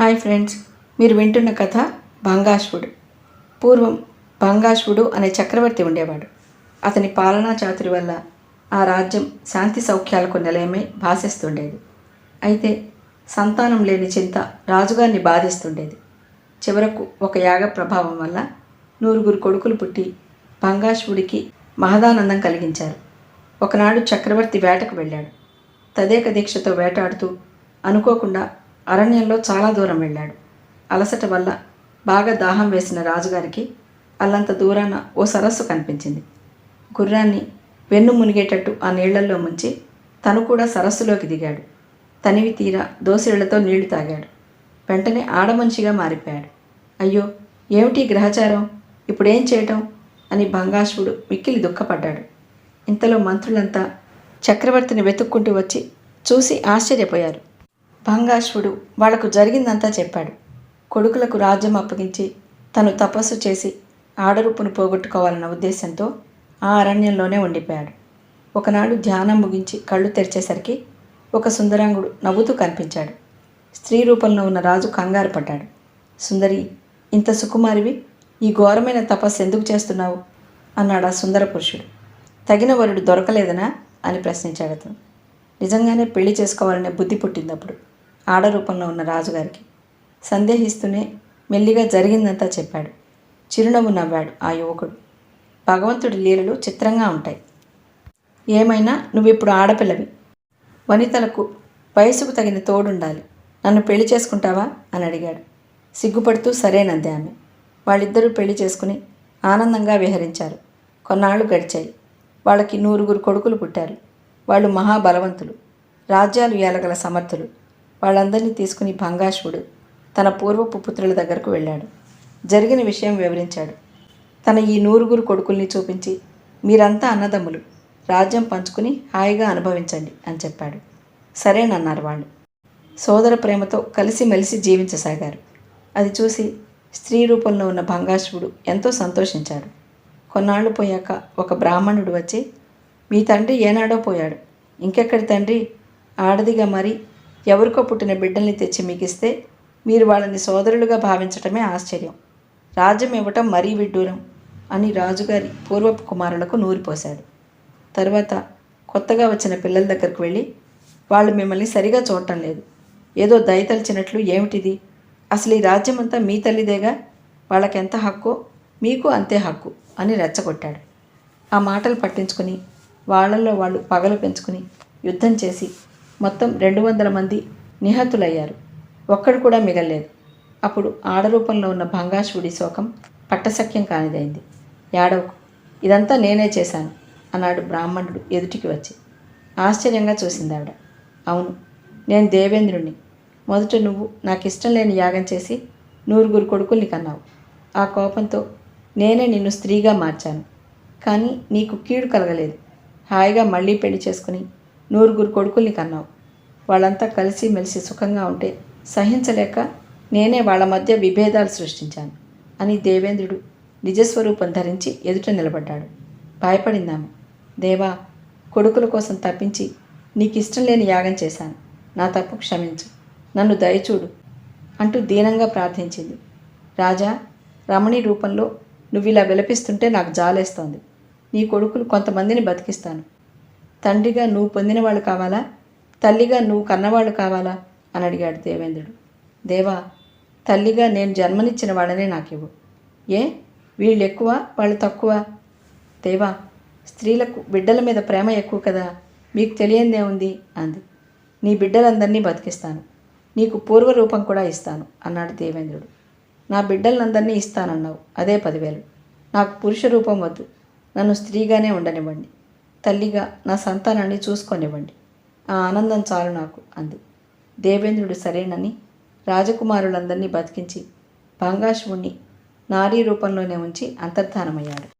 Hi friends మీరు వింటున్న కథ భంగాశ్వుడు పూర్వం భంగాశ్వుడు అనే చక్రవర్తి ఉండేవాడు. అతని పాలనా చాతురి వల్ల ఆ రాజ్యం శాంతి సౌఖ్యాలకు నిలయమై భాసిస్తుండేది. అయితే సంతానం లేని చింత రాజుగారిని బాధిస్తుండేది. చివరకు ఒక యాగ ప్రభావం వల్ల నూరుగురు కొడుకులు పుట్టి భంగాశ్వుడికి మహదానందం కలిగించారు. ఒకనాడు చక్రవర్తి వేటకు వెళ్ళాడు. తదేక దీక్షతో వేటాడుతూ అనుకోకుండా అరణ్యంలో చాలా దూరం వెళ్ళాడు. అలసట వల్ల బాగా దాహం వేసిన రాజుగారికి అల్లంత దూరాన ఓ సరస్సు కనిపించింది. గుర్రాన్ని వెన్ను మునిగేటట్టు ఆ నీళ్ళల్లో ముంచి తను కూడా సరస్సులోకి దిగాడు. తనివి తీరా దోసిళ్ళతో నీళ్ళు తాగాడు. వెంటనే ఆడమనిషిగా మారిపోయాడు. అయ్యో ఏమిటి గ్రహచారం? ఇప్పుడేం చేయటం? అని భంగాశ్వుడు మిక్కిలి దుఃఖపడ్డాడు. ఇంతలో మంత్రులంతా చక్రవర్తిని వెతుక్కుంటూ వచ్చి చూసి ఆశ్చర్యపోయారు. భంగాశ్వుడు వాళ్ళకు జరిగిందంతా చెప్పాడు. కొడుకులకు రాజ్యం అప్పగించి తను తపస్సు చేసి ఆడరూపును పోగొట్టుకోవాలన్న ఉద్దేశంతో ఆ అరణ్యంలోనే ఉండిపోయాడు. ఒకనాడు ధ్యానం ముగించి కళ్ళు తెరిచేసరికి ఒక సుందరాంగుడు నవ్వుతూ కనిపించాడు. స్త్రీ రూపంలో ఉన్న రాజు కంగారు పడ్డాడు. సుందరి ఇంత సుకుమారివి ఈ ఘోరమైన తపస్సు ఎందుకు చేస్తున్నావు? అన్నాడు ఆ సుందర పురుషుడు. తగిన వరుడు దొరకలేదనా? అని ప్రశ్నించాడు అతను. నిజంగానే పెళ్ళి చేసుకోవాలనే బుద్ధి పుట్టిందప్పుడు ఆడరూపంలో ఉన్న రాజుగారికి. సందేహిస్తూనే మెల్లిగా జరిగిందంతా చెప్పాడు. చిరునవ్వు నవ్వాడు ఆ యువకుడు. భగవంతుడి లీలలు చిత్రంగా ఉంటాయి. ఏమైనా నువ్విప్పుడు ఆడపిల్లవి. వనితలకు వయసుకు తగిన తోడుండాలి. నన్ను పెళ్ళి చేసుకుంటావా? అని అడిగాడు. సిగ్గుపడుతూ సరేనంది ఆమె. వాళ్ళిద్దరూ పెళ్ళి చేసుకుని ఆనందంగా విహరించారు. కొన్నాళ్ళు గడిచాయి. వాళ్ళకి నూరుగురు కొడుకులు పుట్టారు. వాళ్ళు మహాబలవంతులు. రాజ్యాలు ఏలగల సమర్థులు. వాళ్ళందరినీ తీసుకుని భంగాశ్వుడు తన పూర్వపు పుత్రుల దగ్గరకు వెళ్ళాడు. జరిగిన విషయం వివరించాడు. తన ఈ నూరుగురు కొడుకుల్ని చూపించి మీరంతా అన్నదమ్ములు. రాజ్యం పంచుకుని హాయిగా అనుభవించండి అని చెప్పాడు. సరేనన్నారు వాళ్ళు. సోదర ప్రేమతో కలిసిమెలిసి జీవించసాగారు. అది చూసి స్త్రీ రూపంలో ఉన్న భంగాశ్వుడు ఎంతో సంతోషించాడు. కొన్నాళ్ళు పోయాక ఒక బ్రాహ్మణుడు వచ్చి మీ తండ్రి ఏనాడో పోయాడు. ఇంకెక్కడి తండ్రి? ఆడదిగా మరి ఎవరికో పుట్టిన బిడ్డల్ని తెచ్చి మీకిస్తే మీరు వాళ్ళని సోదరులుగా భావించటమే ఆశ్చర్యం. రాజ్యం ఇవ్వటం మరీ విడ్డూరం అని రాజుగారి పూర్వపు కుమారులకు నూరిపోశాడు. తర్వాత కొత్తగా వచ్చిన పిల్లల దగ్గరకు వెళ్ళి వాళ్ళు మిమ్మల్ని సరిగా చూడటం లేదు. ఏదో దయతలిచినట్లు ఏమిటిది? అసలు ఈ రాజ్యమంతా మీ తల్లిదేగా? వాళ్ళకెంత హక్కో? మీకు అంతే హక్కు అని రెచ్చగొట్టాడు. ఆ మాటలు పట్టించుకుని వాళ్ళల్లో వాళ్ళు పగలు పెంచుకుని యుద్ధం చేసి మొత్తం రెండు వందల మంది నిహతులయ్యారు. ఒక్కడు కూడా మిగల్లేదు. అప్పుడు ఆడరూపంలో ఉన్న భంగాశుడి శోకం పట్టసఖ్యం కానిదైంది. యాడవకు ఇదంతా నేనే చేశాను అన్నాడు బ్రాహ్మణుడు ఎదుటికి వచ్చి. ఆశ్చర్యంగా చూసింది ఆవిడ అవును నేను దేవేంద్రుణ్ణి. మొదట నువ్వు నాకు ఇష్టం లేని యాగం చేసి నూరుగురు కొడుకుల్ని కన్నావు. ఆ కోపంతో నేనే నిన్ను స్త్రీగా మార్చాను. కానీ నీకు కీడు కలగలేదు. హాయిగా మళ్ళీ పెళ్ళి చేసుకుని నూరుగురు కొడుకుల్ని కన్నావు. వాళ్ళంతా కలిసి మెలిసి సుఖంగా ఉంటే సహించలేక నేనే వాళ్ళ మధ్య విభేదాలు సృష్టించాను అని దేవేంద్రుడు నిజస్వరూపం ధరించి ఎదుట నిలబడ్డాడు. భయపడిందాము. దేవా కొడుకుల కోసం తప్పించి నీకు ఇష్టం లేని యాగం చేశాను. నా తప్పు క్షమించు. నన్ను దయచూడు అంటూ దీనంగా ప్రార్థించింది. రాజా రమణి రూపంలో నువ్వు ఇలా విలపిస్తుంటే నాకు జాలేస్తోంది. నీ కొడుకులు కొంతమందిని బతికిస్తాను. తండ్రిగా నువ్వు పొందిన వాళ్ళు కావాలా? తల్లిగా నువ్వు కన్నవాళ్ళు కావాలా? అని అడిగాడు దేవేంద్రుడు. దేవా తల్లిగా నేను జన్మనిచ్చిన వాళ్ళనే నాకు ఏ? వీళ్ళు ఎక్కువ వాళ్ళు తక్కువ? దేవా స్త్రీలకు బిడ్డల మీద ప్రేమ ఎక్కువ కదా? మీకు తెలియందేముంది అంది. నీ బిడ్డలందరినీ బతికిస్తాను. నీకు పూర్వరూపం కూడా ఇస్తాను అన్నాడు దేవేంద్రుడు. నా బిడ్డలందరినీ ఇస్తానన్నావు అదే పదివేలు. నాకు పురుష రూపం వద్దు. నన్ను స్త్రీగానే ఉండనివ్వండి. తల్లిగా నా సంతానాన్ని చూసుకొనివ్వండి. ఆ ఆనందం చాలు నాకు అంది. దేవేంద్రుడు సరేనని రాజకుమారులందరినీ బతికించి భంగాశువుణ్ణి నారీ రూపంలోనే ఉంచి అంతర్ధానమయ్యాడు.